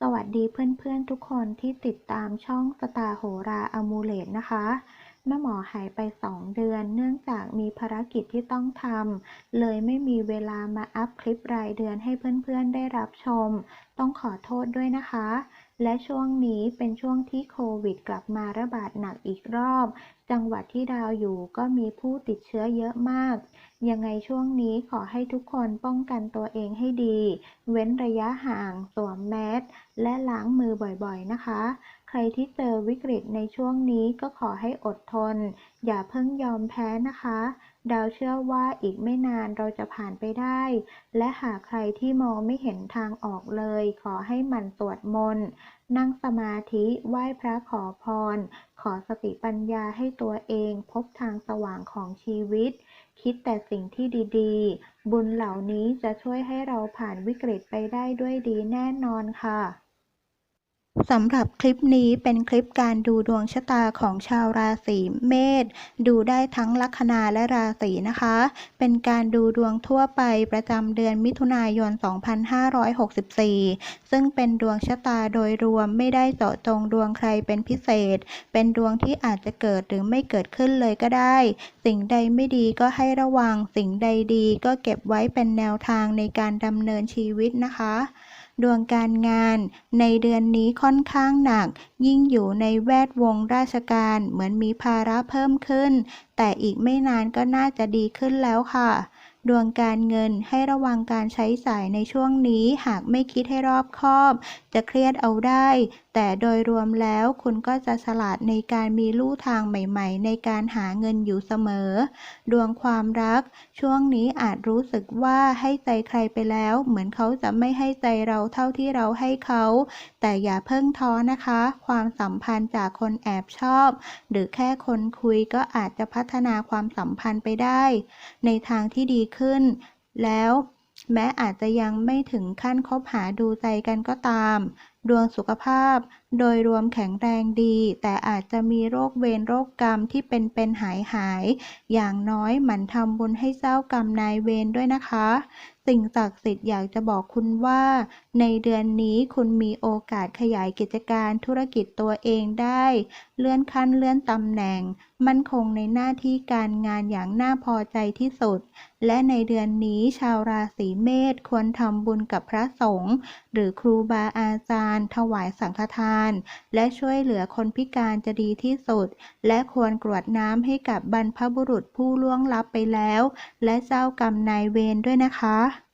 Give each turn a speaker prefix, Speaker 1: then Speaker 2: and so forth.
Speaker 1: สวัสดีเพื่อนๆทุกคนที่ติดตามช่องสตาโหราอมูเลตนะคะแม่หมอหายไป 2 เดือน เนื่องจากมีภารกิจที่ต้องทำเลยไม่มีเวลามาอัพคลิปรายเดือนให้เพื่อนๆได้รับชม ต้องขอโทษด้วยนะคะ และช่วงนี้เป็นช่วงที่โควิดกลับมาระบาดหนักอีกรอบ จังหวัดที่ดาวอยู่ก็มีผู้ติดเชื้อเยอะมากยังไงช่วงนี้ขอให้ทุกคนป้องกันตัวเองให้ดี เว้นระยะห่างสวมแมสและล้างมือบ่อยๆนะคะ ใครที่เจอวิกฤตในช่วงนี้ก็ขอให้อดทน อย่าเพิ่งยอมแพ้นะคะ ดาวเชื่อว่าอีกไม่นานเราจะผ่านไปได้ และหากใครที่มองไม่เห็นทางออกเลย ขอให้หมั่นสวดมนต์นั่งสมาธิไหว้พระขอพร ขอสติปัญญาให้ตัวเอง พบทางสว่างของชีวิต คิดแต่สิ่งที่ดีๆ บุญเหล่านี้จะช่วยให้เราผ่านวิกฤตไปได้ด้วยดีแน่นอนค่ะ สำหรับคลิปนี้เป็นคลิปการดูดวงชะตาของชาวราศีเมษดูได้ทั้งลัคนาและราศีนะคะ เป็นการดูดวงทั่วไปประจำเดือนมิถุนายน 2564 ซึ่งเป็นดวงชะตาโดยรวมไม่ได้เจาะจงดวงใครเป็นพิเศษ เป็นดวงที่อาจจะเกิดหรือไม่เกิดขึ้นเลยก็ได้ สิ่งใดไม่ดีก็ให้ระวัง สิ่งใดดีก็เก็บไว้เป็นแนวทางในการดำเนินชีวิตนะคะ ดวงการงานในเดือนนี้ค่อนข้างหนัก ยิ่งอยู่ในแวดวงราชการเหมือนมีภาระเพิ่มขึ้น แต่อีกไม่นานก็น่าจะดีขึ้นแล้วค่ะ ดวงการเงินให้ระวังการใช้สายในช่วงนี้ หากไม่คิดให้รอบคอบ จะเครียดเอาได้ แต่โดยรวมแล้วคุณก็จะฉลาดในการมีลู่ทางใหม่ๆ ในการหาเงินอยู่เสมอ ดวงความรัก ช่วงนี้อาจรู้สึกว่าให้ใจใครไปแล้ว เหมือนเขาจะไม่ให้ใจเราเท่าที่เราให้เขา แต่อย่าเพิ่งท้อนะคะ ความสัมพันธ์จากคนแอบชอบ หรือแค่คนคุยก็อาจจะพัฒนาความสัมพันธ์ไปได้ ในทางที่ดีขึ้น แล้วแม้อาจจะยังไม่ถึงขั้นคบหาดูใจกันก็ตาม ดวงสุขภาพ โดยรวมแข็งแรงดี แต่อาจจะมีโรคเวรโรคกรรมที่เป็นเป็นหายหาย อย่างน้อยหมั่นทำบุญให้เจ้ากรรมนายเวรด้วยนะคะ สิ่งศักดิ์สิทธิ์อยากจะบอกคุณว่า ในเดือนนี้คุณมีโอกาสขยายกิจการธุรกิจตัวเองได้ เลื่อนขั้นเลื่อนตำแหน่ง มั่นคงในหน้าที่การงานอย่างน่าพอใจที่สุด และในเดือนนี้ชาวราศีเมษควรทำบุญกับพระสงฆ์หรือครูบาอาจารย์ ถวายสังฆทานและช่วยเหลือคนพิการจะดีที่สุด และควรกรวดน้ำให้กับบรรพบุรุษผู้ล่วงลับไปแล้ว และเจ้ากรรมนายเวรด้วยนะคะ